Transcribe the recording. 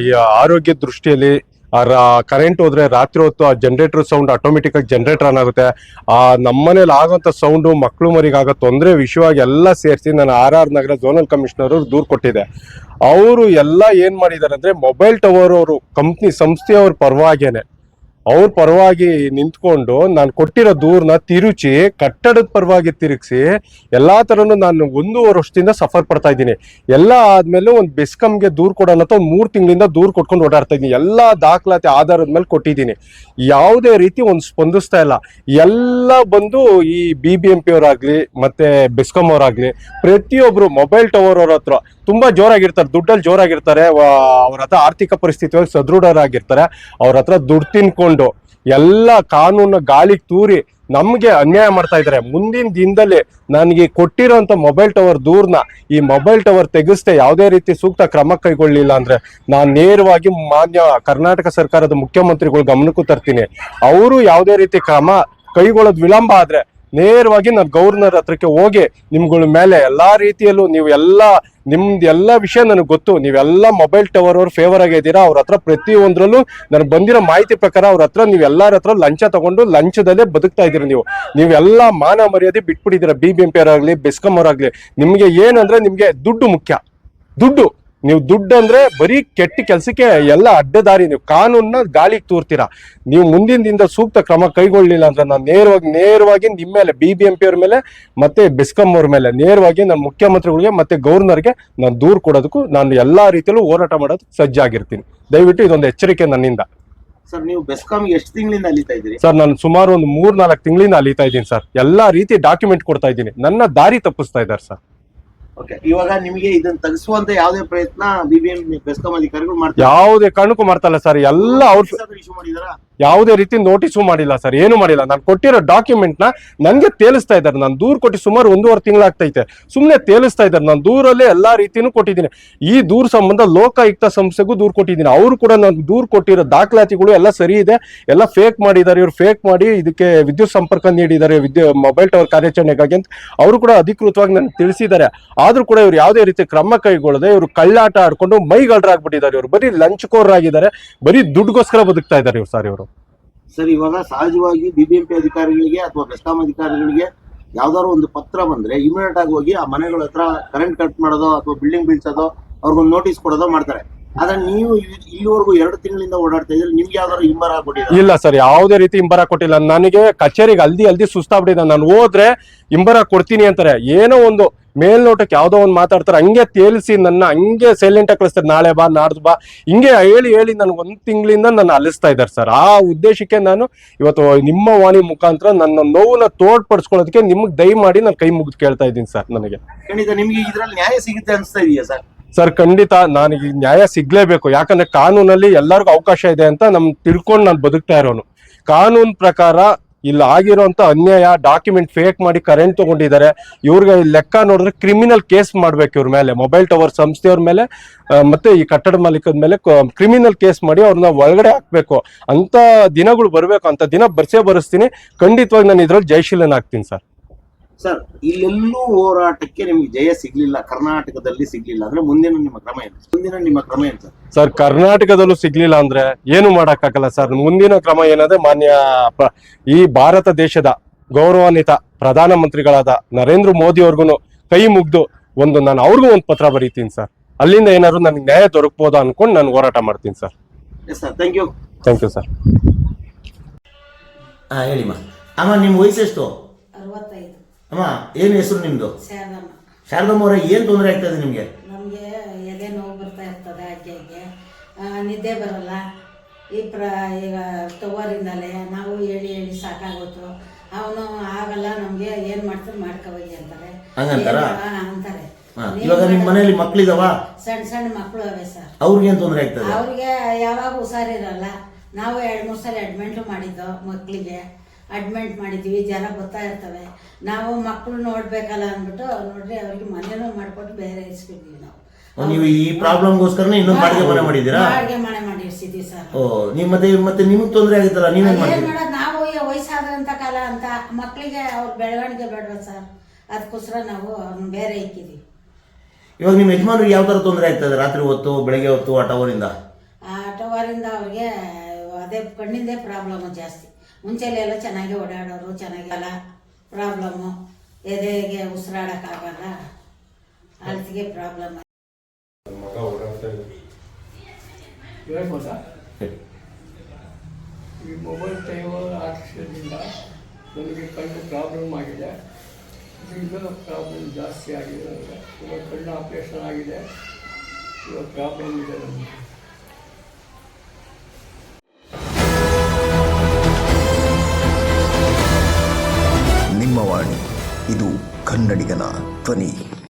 ಈ ಆರೋಗ್ಯ ದೃಷ್ಟಿಯಲ್ಲಿ ಕರೆಂಟ್ ಹೋದ್ರೆ ರಾತ್ರಿ ಹೊತ್ತು ಆ ಜನರೇಟರ್ ಸೌಂಡ್ ಆಟೋಮೆಟಿಕ್ ಆಗಿ ಜನರೇಟರ್ ಆನ್ ಆಗುತ್ತೆ. ಆ, ನಮ್ಮನೇಲಿ ಆಗೋಂಥ ಸೌಂಡ್ ಮಕ್ಕಳು ಮರಿಗೆ ಆಗೋ ತೊಂದರೆ ವಿಷಯವಾಗಿ ಎಲ್ಲ ಸೇರಿಸಿ ನಾನು R R Nagar zonal commissioner ದೂರು ಕೊಟ್ಟಿದೆ ಅವರು ಎಲ್ಲ ಏನ್ ಮಾಡಿದ್ದಾರೆ ಅಂದ್ರೆ ಮೊಬೈಲ್ ಟವರ್ ಅವರು ಕಂಪ್ನಿ ಸಂಸ್ಥೆಯವ್ರ ಪರವಾಗೇನೆ ಅವ್ರ ಪರವಾಗಿ ನಿಂತ್ಕೊಂಡು ನಾನು ಕೊಟ್ಟಿರೋ ದೂರನ್ನ ತಿರುಚಿ, ಕಟ್ಟಡದ ಪರವಾಗಿ ತಿರುಗಿಸಿ, ಎಲ್ಲಾ ತರನು ನಾನು ಒಂದೂವರೆ ವರ್ಷದಿಂದ ಸಫರ್ ಪಡ್ತಾ ಇದ್ದೀನಿ. ಎಲ್ಲ ಆದ್ಮೇಲೆ ಒಂದು ಬೆಸ್ಕಮ್ಗೆ ದೂರ್ ಕೊಡೋಣ ಅಂತ ಒಂದು ಮೂರು ತಿಂಗಳಿಂದ ದೂರ್ ಕೊಟ್ಕೊಂಡು ಓಡಾಡ್ತಾ ಇದ್ದೀನಿ. ಎಲ್ಲಾ ದಾಖಲಾತಿ ಆಧಾರದ ಮೇಲೆ ಕೊಟ್ಟಿದ್ದೀನಿ. ಯಾವುದೇ ರೀತಿ ಒಂದು ಸ್ಪಂದಿಸ್ತಾ ಇಲ್ಲ. ಎಲ್ಲ ಬಂದು ಈ ಬಿ ಬಿ ಎಂ ಪಿ ಅವರಾಗ್ಲಿ ಮತ್ತೆ ಬೆಸ್ಕಮ್ ಅವರಾಗ್ಲಿ, ಪ್ರತಿಯೊಬ್ರು ಮೊಬೈಲ್ ಟವರ್ ಅವ್ರ ಹತ್ರ ತುಂಬಾ ಜೋರಾಗಿರ್ತಾರೆ, ದುಡ್ಡಲ್ಲಿ ಜೋರಾಗಿರ್ತಾರೆ ಅವ್ರ ಹತ್ರ ಆರ್ಥಿಕ ಪರಿಸ್ಥಿತಿಯಾಗಿ ಸದೃಢರಾಗಿರ್ತಾರೆ, ಅವ್ರ ಹತ್ರ ದುಡ್ಡು ತಿನ್ಕೊಂಡು ಎಲ್ಲ ಕಾನೂನ ಗಾಳಿಗೆ ತೂರಿ ನಮಗೆ ಅನ್ಯಾಯ ಮಾಡ್ತಾ ಇದ್ದಾರೆ ಮುಂದಿನ ದಿನದಲ್ಲಿ ನನಗೆ ಕೊಟ್ಟಿರೋಂಥ ಮೊಬೈಲ್ ಟವರ್ ದೂರ್ನ ಈ ಮೊಬೈಲ್ ಟವರ್ ತೆಗೆಸ್ತೆ ಯಾವುದೇ ರೀತಿ ಸೂಕ್ತ ಕ್ರಮ ಕೈಗೊಳ್ಳಲಿಲ್ಲ ಅಂದ್ರೆ ನಾನು ನೇರವಾಗಿ ಮಾನ್ಯ ಕರ್ನಾಟಕ ಸರ್ಕಾರದ ಮುಖ್ಯಮಂತ್ರಿಗಳು ಗಮನಕ್ಕೂ ತರ್ತೀನಿ. ಅವರು ಯಾವುದೇ ರೀತಿ ಕ್ರಮ ಕೈಗೊಳ್ಳೋದು ವಿಳಂಬ ಆದ್ರೆ ನೇರವಾಗಿ ನಾನು ಗವರ್ನರ್ ಹತ್ರಕ್ಕೆ ಹೋಗಿ ನಿಮ್ಗಳ ಮೇಲೆ ಎಲ್ಲಾ ರೀತಿಯಲ್ಲೂ ನೀವು ಎಲ್ಲ ನಿಮ್ದು ಎಲ್ಲ ವಿಷಯ ನನಗೆ ಗೊತ್ತು. ನೀವೆಲ್ಲ ಮೊಬೈಲ್ ಟವರ್ ಅವ್ರು ಫೇವರ್ ಆಗಿದ್ದೀರಾ ಅವ್ರ ಹತ್ರ ಪ್ರತಿಯೊಂದ್ರಲ್ಲೂ ನನಗೆ ಬಂದಿರೋ ಮಾಹಿತಿ ಪ್ರಕಾರ ಅವ್ರ ಹತ್ರ ನೀವು ಎಲ್ಲರ ಹತ್ರ ಲಂಚ ತಗೊಂಡು ಲಂಚದಲ್ಲೇ ಬದುಕ್ತಾ ಇದ್ದೀರಿ ನೀವು. ನೀವೆಲ್ಲ ಮಾನ ಮರ್ಯಾದೆ ಬಿಟ್ಬಿಟ್ಟಿದ್ದೀರಾ, ಬಿ ಬಿ ಎಂ ಪಿ ಅವರಾಗಲಿ, ಬೆಸ್ಕಾಂ ಅವರಾಗಲಿ. ನಿಮಗೆ ಏನಂದ್ರೆ ನಿಮಗೆ ದುಡ್ಡು ಮುಖ್ಯ. ದುಡ್ಡು. ನೀವು ದುಡ್ಡು ಅಂದ್ರೆ ಬರೀ ಕೆಟ್ಟ ಕೆಲಸಕ್ಕೆ ಎಲ್ಲ ಅಡ್ಡದಾರಿ. ನೀವು ಕಾನೂನ್ನ ಗಾಳಿಗೆ ತೂರ್ತೀರಾ. ನೀವು ಮುಂದಿನ ದಿನದ ಸೂಕ್ತ ಕ್ರಮ ಕೈಗೊಳ್ಳಲಿಲ್ಲ ಅಂದ್ರೆ ನಾನು ನೇರವಾಗಿ ನೇರವಾಗಿ ನಿಮ್ಮ ಮೇಲೆ ಬಿ ಬಿ ಎಂ ಪಿ ಅವ್ರ ಮೇಲೆ ಮತ್ತೆ ಬೆಸ್ಕಾಂ ಅವ್ರ ಮೇಲೆ ನೇರವಾಗಿ ನಾನು ಮುಖ್ಯಮಂತ್ರಿಗಳಿಗೆ ಮತ್ತೆ ಗವರ್ನರ್ಗೆ ನಾನು ದೂರು ಕೊಡೋದಕ್ಕೂ ನಾನು ಎಲ್ಲಾ ರೀತಿಯಲ್ಲೂ ಹೋರಾಟ ಮಾಡೋದಕ್ಕೆ ಸಜ್ಜಾಗಿರ್ತೀನಿ. ದಯವಿಟ್ಟು ಇದೊಂದು ಎಚ್ಚರಿಕೆ ನನ್ನಿಂದ. ಸರ್ ನೀವು ಬೆಸ್ಕಾಂಗೆ ಎಷ್ಟು ತಿಂಗಳಿಂದ ಅಲಿತಾ ಇದ್ದೀರಿ? ಸರ್ ನಾನು ಸುಮಾರು ಒಂದು ಮೂರ್ ನಾಲ್ಕು ತಿಂಗಳಿಂದ ಅಲಿತಾ ಇದ್ದೀನಿ ಸರ್. ಎಲ್ಲಾ ರೀತಿ ಡಾಕ್ಯುಮೆಂಟ್ ಕೊಡ್ತಾ ಇದ್ದೀನಿ. ನನ್ನ ದಾರಿ ತಪ್ಪಿಸ್ತಾ ಇದ್ದಾರೆ ಸರ್. ಓಕೆ ಇವಾಗ ನಿಮಗೆ ಇದನ್ನ ತಗಿಸುವಂತ ಯಾವುದೇ ಪ್ರಯತ್ನ ಬಿಬಿಎಂ ಬೆಸ್ಕಾಂ ಅಧಿಕಾರಿಗಳು ಮಾಡ್ತಾರೆ ಯಾವುದೇ ಕಾರಣಕ್ಕೂ ಮಾಡ್ತಾ ಇಲ್ಲ ಸರ್ ಎಲ್ಲ ಅವ್ರ ಇಶ್ಯೂ ಮಾಡಿದಾರಾ ಯಾವುದೇ ರೀತಿ ನೋಟಿಸು ಮಾಡಿಲ್ಲ ಸರ್ ಏನು ಮಾಡಿಲ್ಲ. ನಾನು ಕೊಟ್ಟಿರೋ ಡಾಕ್ಯುಮೆಂಟ್ನ ನನ್ಗೆ ತೇಲಿಸ್ತಾ ಇದ್ದಾರೆ. ನಾನು ದೂರು ಕೊಟ್ಟು ಸುಮಾರು ಒಂದೂವರೆ ತಿಂಗಳಾಗ್ತೈತೆ. ಸುಮ್ಮನೆ ತೇಲಿಸ್ತಾ ಇದ್ದಾರೆ. ನಾನು ದೂರಲ್ಲೇ ಎಲ್ಲಾ ರೀತಿನೂ ಕೊಟ್ಟಿದ್ದೀನಿ. ಈ ದೂರ ಸಂಬಂಧ ಲೋಕಾಯುಕ್ತ ಸಂಸ್ಥೆಗೂ ದೂರು ಕೊಟ್ಟಿದ್ದೀನಿ. ಅವರು ಕೂಡ ನಾನು ದೂರು ಕೊಟ್ಟಿರೋ ದಾಖಲಾತಿಗಳು ಎಲ್ಲ ಸರಿ ಇದೆ. ಎಲ್ಲ ಫೇಕ್ ಮಾಡಿದ್ದಾರೆ. ಇವರು ಫೇಕ್ ಮಾಡಿ ಇದಕ್ಕೆ ವಿದ್ಯುತ್ ಸಂಪರ್ಕ ನೀಡಿದ್ದಾರೆ. ವಿದ್ಯು ಮೊಬೈಲ್ ಟವರ್ ಕಾರ್ಯಾಚರಣೆಗಾಗಿ ಅಂತ ಅವರು ಕೂಡ ಅಧಿಕೃತವಾಗಿ ನನಗೆ ತಿಳಿಸಿದ್ದಾರೆ. ಆದ್ರೂ ಕೂಡ ಇವ್ರು ಯಾವುದೇ ರೀತಿ ಕ್ರಮ ಕೈಗೊಳ್ಳದೆ ಇವರು ಕಳ್ಳಾಟ ಆಡ್ಕೊಂಡು ಮೈಗಳ್ರಾಗ್ಬಿಟ್ಟಿದ್ದಾರೆ. ಇವರು ಬರೀ ಲಂಚ್ಕೋರಾಗಿದ್ದಾರೆ ಬರೀ ದುಡ್ಡುಗೋಸ್ಕರ ಬದುಕ್ತಾ ಇದ್ದಾರೆ ಇವ್ರು ಸರ್ ಇವರು. ಸರ್, ಇವಾಗ ಸಹಜವಾಗಿ ಬಿಬಿಎಂಪಿ ಅಧಿಕಾರಿಗಳಿಗೆ ಅಥವಾ ಬೆಸ್ಕಾಂ ಅಧಿಕಾರಿಗಳಿಗೆ ಯಾವ್ದಾದ್ರು ಒಂದು ಪತ್ರ ಬಂದ್ರೆ ಇಮಿಡಿಯೇಟ್ ಆಗಿ ಹೋಗಿ ಆ ಮನೆಗಳ ಹತ್ರ ಕರೆಂಟ್ ಕಟ್ ಮಾಡೋದೋ ಅಥವಾ ಬಿಲ್ಡಿಂಗ್ ಬೀಳ್ಸೋದೋ ಅವ್ರಿಗೊಂದು ನೋಟಿಸ್ ಕೊಡೋದೋ ಮಾಡ್ತಾರೆ. ಆದ್ರೆ ನೀವು ಇಲ್ಲಿವರೆಗೂ ಎರಡು ತಿಂಗಳಿಂದ ಓಡಾಡ್ತಾ ಇದ್ರೆ ನಿಮ್ಗೆ ಯಾವ್ದಾದ್ರು ಹಿಂಬರ ಆಗ್ಬಿಟ್ಟಿದೆ ಇಲ್ಲ ಸರ್ ಯಾವುದೇ ರೀತಿ ಇಂಬರ ಕೊಟ್ಟಿಲ್ಲ. ನನಗೆ ಕಚೇರಿಗೆ ಅಲ್ದಿ ಅಲ್ದಿ ಸುಸ್ತಾಗ್ಬಿಟ್ಟಿದೆ. ನಾನು ಹೋದ್ರೆ ಇಂಬರ ಕೊಡ್ತೀನಿ ಅಂತಾರೆ. ಏನೋ ಒಂದು ಮೇಲ್ನೋಟಕ್ಕೆ ಯಾವ್ದೋ ಒಂದು ಮಾತಾಡ್ತಾರೆ. ಹಂಗೆ ತೇಲಿಸಿ ನನ್ನ ಹಂಗೆ ಸೈಲೆಂಟ್ ಆಗಿ ಕಳಿಸ್ತಾರೆ. ನಾಳೆ ಬಾ ನಾಡ್ದು ಬಾ. ಹಿಂಗೆ ಹೇಳಿ ಹೇಳಿ ನನ್ಗೆ ಒಂದು ತಿಂಗಳಿಂದ ನನ್ನ ಅಲಿಸ್ತಾ ಇದ್ದಾರೆ ಸರ್. ಆ ಉದ್ದೇಶಕ್ಕೆ ನಾನು ಇವತ್ತು ನಿಮ್ಮ ವಾಣಿ ಮುಖಾಂತರ ನನ್ನ ನೋವನ್ನ ತೋಡ್ಪಡಿಸ್ಕೊಳ್ಳೋದಕ್ಕೆ ನಿಮ್ಗೆ ದಯಮಾಡಿ ನಾನು ಕೈ ಮುಗಿದು ಕೇಳ್ತಾ ಇದ್ದೀನಿ ಸರ್ ನನಗೆ. ಖಂಡಿತ ನಿಮ್ಗೆ ಇದ್ರಲ್ಲಿ ನ್ಯಾಯ ಸಿಗುತ್ತೆ ಅನಿಸ್ತಾ ಇದೆಯಾ ಸರ್? ಸರ್, ಖಂಡಿತ ನನಗೆ ನ್ಯಾಯ ಸಿಗ್ಲೇಬೇಕು. ಯಾಕಂದ್ರೆ ಕಾನೂನಲ್ಲಿ ಎಲ್ಲರಿಗೂ ಅವಕಾಶ ಇದೆ ಅಂತ ನಮ್ ತಿಳ್ಕೊಂಡು ನಾನು ಬದುಕ್ತಾ ಇರೋನು. ಕಾನೂನ್ ಪ್ರಕಾರ ಇಲ್ಲಿ ಆಗಿರೋಂತ ಅನ್ಯಾಯ ಡಾಕ್ಯುಮೆಂಟ್ ಫೇಕ್ ಮಾಡಿ ಕರೆಂಟ್ ತಗೊಂಡಿದ್ದಾರೆ. ಇವ್ರಿಗೆ ಲೆಕ್ಕ ನೋಡಿದ್ರೆ ಕ್ರಿಮಿನಲ್ ಕೇಸ್ ಮಾಡ್ಬೇಕು ಇವ್ರ ಮೇಲೆ. ಮೊಬೈಲ್ ಟವರ್ ಸಂಸ್ಥೆಯವ್ರ ಮೇಲೆ ಮತ್ತೆ ಈ ಕಟ್ಟಡ ಮಾಲೀಕದ ಮೇಲೆ ಕ್ರಿಮಿನಲ್ ಕೇಸ್ ಮಾಡಿ ಅವ್ರನ್ನ ಒಳಗಡೆ ಹಾಕ್ಬೇಕು. ಅಂತ ದಿನಗಳು ಬರ್ಬೇಕು. ಅಂತ ದಿನ ಬರ್ಸೇ ಬರೆಸ್ತೀನಿ. ಖಂಡಿತವಾಗಿ ನಾನು ಇದ್ರಲ್ಲಿ ಜಯಶೀಲನ್ ಆಗ್ತೀನಿ ಸರ್. ಸರ್ ಇಲ್ಲೆಲ್ಲೂ ಹೋರಾಟಕ್ಕೆ ನಿಮ್ಗೆ ಜಯ ಸಿಗ್ಲಿಲ್ಲ ಕರ್ನಾಟಕದಲ್ಲಿ ಸಿಗ್ಲಿಲ್ಲ. ಅಂದ್ರೆ ಮುಂದಿನ ನಿಮ್ಮ ಕ್ರಮ ಏನು? ಮುಂದಿನ ನಿಮ್ಮ ಕ್ರಮ ಏನು ಸರ್? ಸರ್ ಕರ್ನಾಟಕದಲ್ಲೂ ಸಿಗ್ಲಿಲ್ಲ ಅಂದ್ರೆ ಏನು ಮಾಡಕ್ಕಾಗಲ್ಲ ಸರ್? ಮುಂದಿನ ಕ್ರಮ ಏನಂದ್ರೆ ಮಾನ್ಯ ಪ್ರ- ಈ ಭಾರತ ದೇಶದ ಗೌರವಾನ್ವಿತ ಪ್ರಧಾನಮಂತ್ರಿಗಳಾದ ನರೇಂದ್ರ ಮೋದಿ ಅವ್ರಿಗೂ ಕೈ ಮುಗ್ದು ಒಂದು ನಾನು ಅವ್ರಿಗೂ ಒಂದು ಪತ್ರ ಬರೀತೀನಿ ಸರ್. ಅಲ್ಲಿಂದ ಏನಾದ್ರು ನನಗೆ ನ್ಯಾಯ ದೊರಕಬಹುದು ಅನ್ಕೊಂಡು ನಾನು ಹೋರಾಟ ಮಾಡ್ತೀನಿ sir. Yes sir thank you thank you sir ಹಾಂ ಹೇಳಿಮ್ಮ ಅಮ್ಮ ನಿಮ್ಮ ವಯಸ್ಸೆಷ್ಟು? ಅರವತ್ತೈದು. ಅಮ್ಮ ಏನು ಹೆಸರು ನಿಮ್ಮದು ಶಾರದಮ್ಮ. ಶಾರದಮ್ಮ ಅವರೇ ಏನು ತೊಂದರೆ ಆಗ್ತದೆ ನಿಮಗೆ? ನಮಗೆ ಎದೆ ನೋವು ಬರ್ತಾ ಇರ್ತದೆ ಆಕೆಗೆ. ಆಕೆ ನಿದ್ದೆ ಬರಲ್ಲ. ಈ ಪ್ರ ಈಗ ತಗೋರಿಂದಲೇ ನಾವು ಹೇಳಿ ಹೇಳಿ ಸಾಕಾಗೋತು ಅವನು ಆಗಲ್ಲ ನಮಗೆ ಏನು ಮಾಡ್ತಾರೆ ಮಾಡ್ಕೋಬೋಗಿ ಅಂತಾರೆ. ಹಂಗಂತಾರಾ? ಅಂತಾರೆ. ಇವಾಗ ನಿಮ್ಮ ಮನೆಯಲ್ಲಿ ಮಕ್ಕಳಿದಾವ ಸಣ್ಣ ಸಣ್ಣ ಮಕ್ಕಳು ಅವೆ ಸರ್. ಅವ್ರಿಗೇನು ತೊಂದರೆ ಆಗ್ತದೆ ಅವ್ರಿಗೆ ಯಾವಾಗ ಹುಷಾರಿರಲ್ಲ. ನಾವು ಎರಡು ಮೂರು ಸಲ ಅಡ್ಮೆಂಟು ಮಾಡಿದ್ದು ಮಕ್ಕಳಿಗೆ ಅಡ್ಮಿಂಟ್ ಮಾಡಿದ್ದೀವಿ ಜನ ಬರ್ತಾ ಇರ್ತವೆ. ನಾವು ಮಕ್ಕಳು ನೋಡ್ಬೇಕಲ್ಲ ಅಂದ್ಬಿಟ್ಟು ನೋಡ್ರಿ ಅವ್ರಿಗೆ ಮನೆನೂ ಮಾಡ್ಕೊಟ್ಟು ಬೇರೆ ಇರಿಸ್ಬಿಟ್ವಿ ನಾವು. ನೀವು ಈ ಪ್ರಾಬ್ಲಮ್ಗೋಸ್ಕರನೇ ಇನ್ನೊಂದು ಬಾಡಿಗೆ ಮನೆ ಮಾಡಿದ್ದೀರಾ? ಬಾಡಿಗೆ ಮನೆ ಮಾಡಿರ್ಸಿದ್ವಿ ಸರ್. ಓ ನೀವು ಮತ್ತೆ ಮತ್ತೆ ನಿಮಗೆ ತೊಂದರೆ ಆಗಿತ್ತಲ್ಲ ನೀವೇನ್ ಏನ್ ಮಾಡ್ತೀರಿ? ಮಾಡೋದು ನಾವು ಈ ವಯಸ್ಸಾದಂತ ಕಾಲ ಅಂತ ಮಕ್ಕಳಿಗೆ ಅವ್ರ ಬೆಳವಣಿಗೆ ಬೇಡವ ಸರ್? ಅದಕ್ಕೋಸ್ಕರ ನಾವು ಅವ್ರನ್ನ ಬೇರೆ ಇಕ್ಕಿದ್ದೀವಿ ಇವಾಗ ನಿಮ್ಮ ಯಜಮಾನ್ರು ಯಾವ ಥರ ತೊಂದರೆ ಆಗ್ತದೆ ರಾತ್ರಿ ಹೊತ್ತು ಬೆಳಗ್ಗೆ ಹೊತ್ತು ಆ ಟವರಿಂದ ಸುಮಾರಿಂದ ಅವ್ರಿಗೆ ಅದೇ ಕಣ್ಣಿಂದೇ ಪ್ರಾಬ್ಲಮ್ ಜಾಸ್ತಿ. ಮುಂಚೆಲೆಲ್ಲ ಚೆನ್ನಾಗಿ ಓಡಾಡೋರು ಚೆನ್ನಾಗಿಲ್ಲ ಪ್ರಾಬ್ಲಮ್ಮು ಎದೆಗೆ ಉಸಿರಾಡೋಕ್ಕಾಗಲ್ಲ ಅಲ್ಸಿಗೆ ಪ್ರಾಬ್ಲಮ್ ಮಗ ಓಡಾಡ್ತಾ ಇದ್ದಾನೆ. ಹೇಳ್ಬೋದಾ? ಈ ಮೊಬೈಲ್ ಟೈಮಲ್ಲಿ ಆಕ್ಸಿಡೆಂಟಿಂದ ನನಗೆ ಕಣ್ಣು ಪ್ರಾಬ್ಲಮ್ ಆಗಿದೆ. ಇನ್ನೂ ಪ್ರಾಬ್ಲಮ್ ಜಾಸ್ತಿ ಆಗಿದೆ. ನನಗೆ ಇವಾಗ ಕಣ್ಣು ಆಪ್ರೇಷನ್ ಆಗಿದೆ. ಇವಾಗ ಪ್ರಾಬ್ಲಮ್ ಇದೆ ನನಗೆ நடிகனா? துவனி